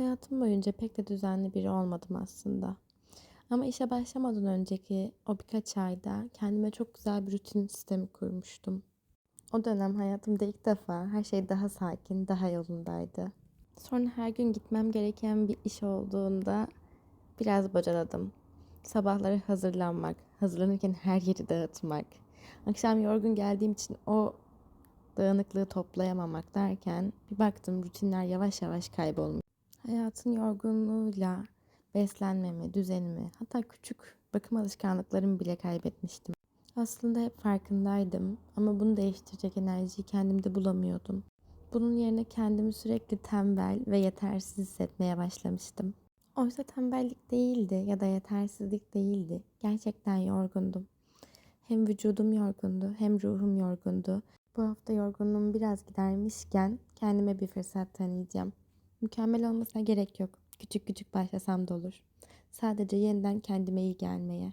Hayatım boyunca pek de düzenli biri olmadım aslında. Ama işe başlamadan önceki o birkaç ayda kendime çok güzel bir rutin sistemi kurmuştum. O dönem hayatımda ilk defa her şey daha sakin, daha yolundaydı. Sonra her gün gitmem gereken bir iş olduğunda biraz bocaladım. Sabahları hazırlanmak, hazırlanırken her yeri dağıtmak, akşam yorgun geldiğim için o dağınıklığı toplayamamak derken bir baktım rutinler yavaş yavaş kaybolmuş. Hayatın yorgunluğuyla beslenmemi, düzenimi, hatta küçük bakım alışkanlıklarımı bile kaybetmiştim. Aslında hep farkındaydım ama bunu değiştirecek enerjiyi kendimde bulamıyordum. Bunun yerine kendimi sürekli tembel ve yetersiz hissetmeye başlamıştım. Oysa tembellik değildi ya da yetersizlik değildi. Gerçekten yorgundum. Hem vücudum yorgundu hem ruhum yorgundu. Bu hafta yorgunluğumu biraz gidermişken kendime bir fırsat tanıyacağım. Mükemmel olmasına gerek yok. Küçük küçük başlasam da olur. Sadece yeniden kendime iyi gelmeye.